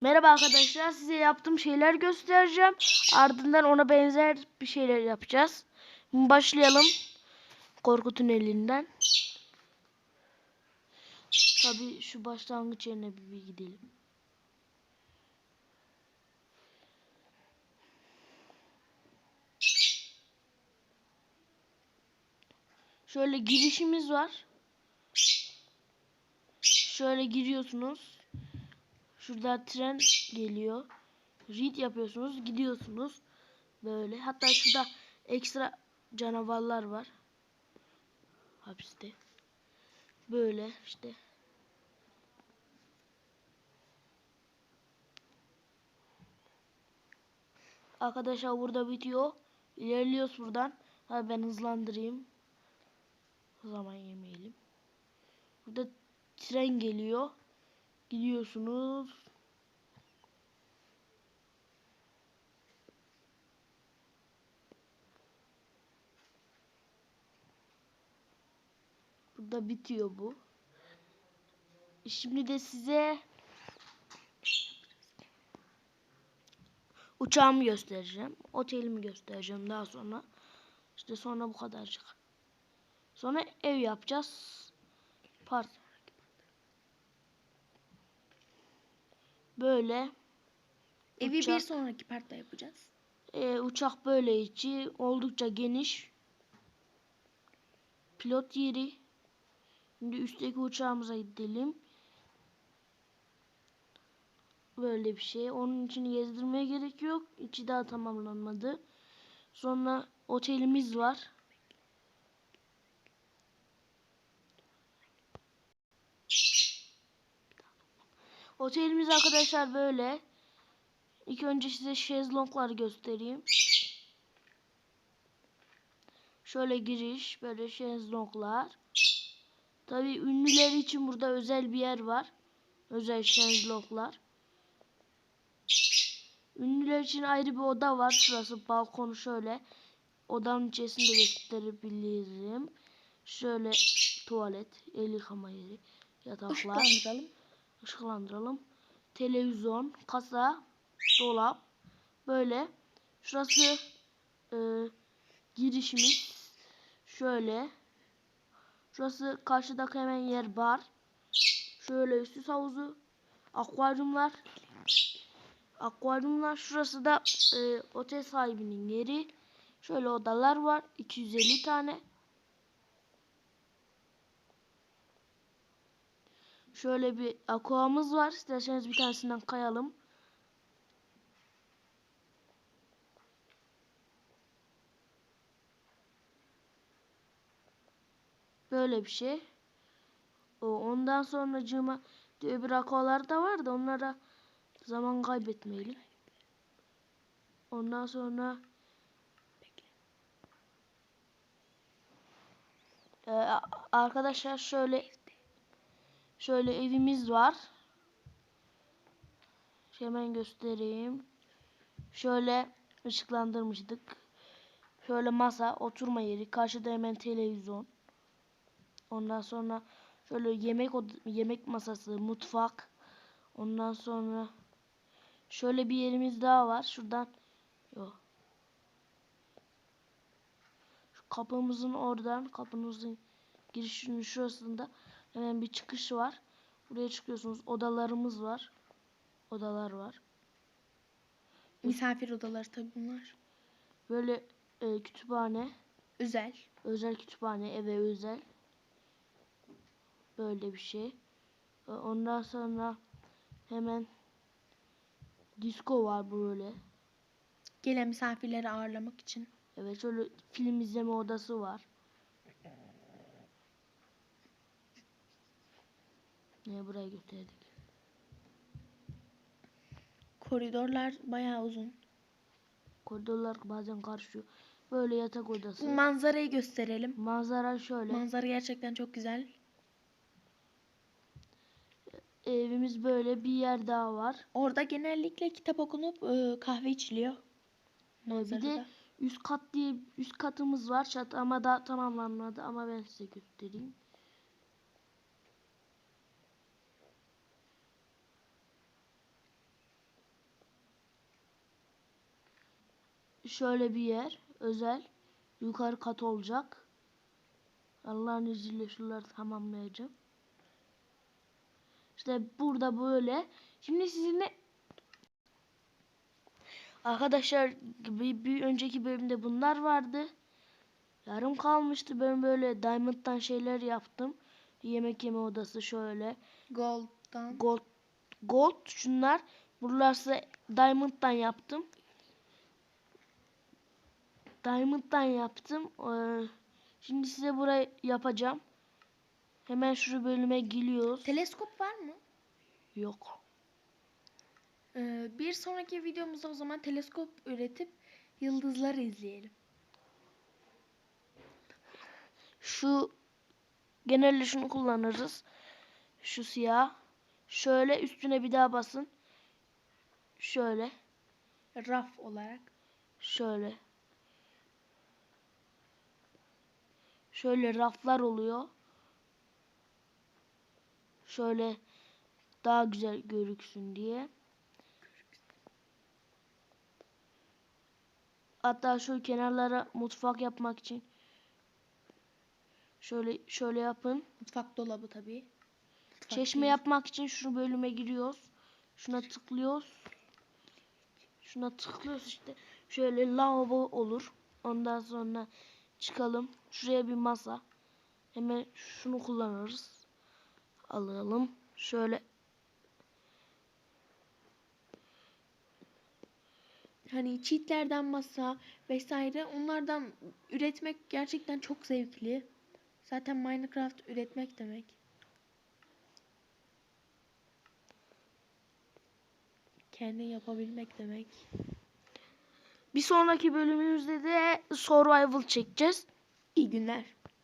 Merhaba arkadaşlar size yaptığım şeyler göstereceğim. Ardından ona benzer bir şeyler yapacağız. Başlayalım. Korku tünelinden. Tabi şu başlangıç yerine bir, bir gidelim. Şöyle girişimiz var. Şöyle giriyorsunuz. Şurada tren geliyor. Read yapıyorsunuz. Gidiyorsunuz. Böyle. Hatta şurada ekstra canavarlar var. Hapiste. Böyle işte. Arkadaşlar burada bitiyor. İlerliyoruz buradan. Hadi ben hızlandırayım. Zaman yemeyelim. Burada tren geliyor. Gidiyorsunuz. Burada bitiyor bu. Şimdi de size uçağımı göstereceğim. Otelimi göstereceğim daha sonra. İşte sonra bu kadarcık. Sonra ev yapacağız. Part. Böyle. Evi Uçak. bir sonraki partta yapacağız. Ee, uçak böyle içi oldukça geniş. Pilot yeri. Şimdi üstteki uçağımıza gidelim. Böyle bir şey. Onun için gezdirmeye gerek yok. İçi daha tamamlanmadı. Sonra otelimiz var. Otelimiz arkadaşlar böyle. İlk önce size şezlongları göstereyim. Şöyle giriş, böyle şezlonglar. Tabii ünlüler için burada özel bir yer var. Özel şezlonglar. Ünlüler için ayrı bir oda var. Şurası balkonu şöyle. Odanın içerisinde gösterebilirim. Şöyle tuvalet, el yıkama yeri, yataklar Işıklandıralım. ışıklandıralım. Televizyon, kasa, dolap. Böyle. Şurası e, girişimiz. Şöyle. Şurası karşıdaki hemen yer bar. Şöyle süs havuzu. Akvaryumlar. Akvaryumlar. Şurası da e, otel sahibinin yeri. Şöyle odalar var. 250 tane. Şöyle bir aquamız var. İsterseniz bir tanesinden kayalım. Böyle bir şey. O, ondan sonra cıma öbür aqualar da var da onlara zaman kaybetmeyelim. Ondan sonra Ee, arkadaşlar şöyle Şöyle evimiz var. Hemen göstereyim. Şöyle ışıklandırmıştık. Şöyle masa, oturma yeri, karşıda hemen televizyon. Ondan sonra şöyle yemek yemek masası, mutfak. Ondan sonra şöyle bir yerimiz daha var. Şuradan yok. Şu kapımızın oradan, kapımızın girişinin şurasında Hemen bir çıkış var. Buraya çıkıyorsunuz. Odalarımız var. Odalar var. Misafir odaları tabii bunlar. Böyle e, kütüphane. Özel. Özel kütüphane. Eve özel. Böyle bir şey. E, ondan sonra hemen disco var böyle. Gelen misafirleri ağırlamak için. Evet şöyle film izleme odası var. Ne buraya gösterdik. Koridorlar bayağı uzun. Koridorlar bazen karışıyor. Böyle yatak odası. Bu manzarayı gösterelim. Manzara şöyle. Manzara gerçekten çok güzel evimiz böyle bir yer daha var. Orada genellikle kitap okunup e, kahve içiliyor. Manzarada. Bir de üst kat diye üst katımız var çat ama daha tamamlanmadı ama ben size göstereyim. Şöyle bir yer özel yukarı kat olacak. Allah'ın izniyle şuraları tamamlayacağım. İşte burada böyle. Şimdi sizinle Arkadaşlar bir, bir önceki bölümde bunlar vardı. Yarım kalmıştı. Ben böyle Diamond'dan şeyler yaptım. Yemek yeme odası şöyle. Gold'dan. Gold, gold şunlar. Buralarsa Diamond'dan yaptım. Diamond'dan yaptım. Ee, şimdi size burayı yapacağım. Hemen şu bölüme giriyoruz. Teleskop var mı? Yok. Ee, bir sonraki videomuzda o zaman teleskop üretip yıldızları izleyelim. Şu genelde şunu kullanırız. Şu siyah. Şöyle üstüne bir daha basın. Şöyle. Raf olarak. Şöyle. Şöyle raflar oluyor. Şöyle daha güzel görüksün diye. Hatta şu kenarlara mutfak yapmak için şöyle şöyle yapın. Mutfak dolabı tabii. Mutfak Çeşme değil. yapmak için şu bölüme giriyoruz. Şuna tıklıyoruz. Şuna tıklıyoruz işte. Şöyle lavabo olur. Ondan sonra çıkalım. Şuraya bir masa. Hemen şunu kullanırız. Alalım. Şöyle Hani cheatlerden masa vesaire onlardan üretmek gerçekten çok zevkli. Zaten Minecraft üretmek demek. Kendin yapabilmek demek. bir sonraki bölümümüzde de survival çekeceğiz. İyi günler.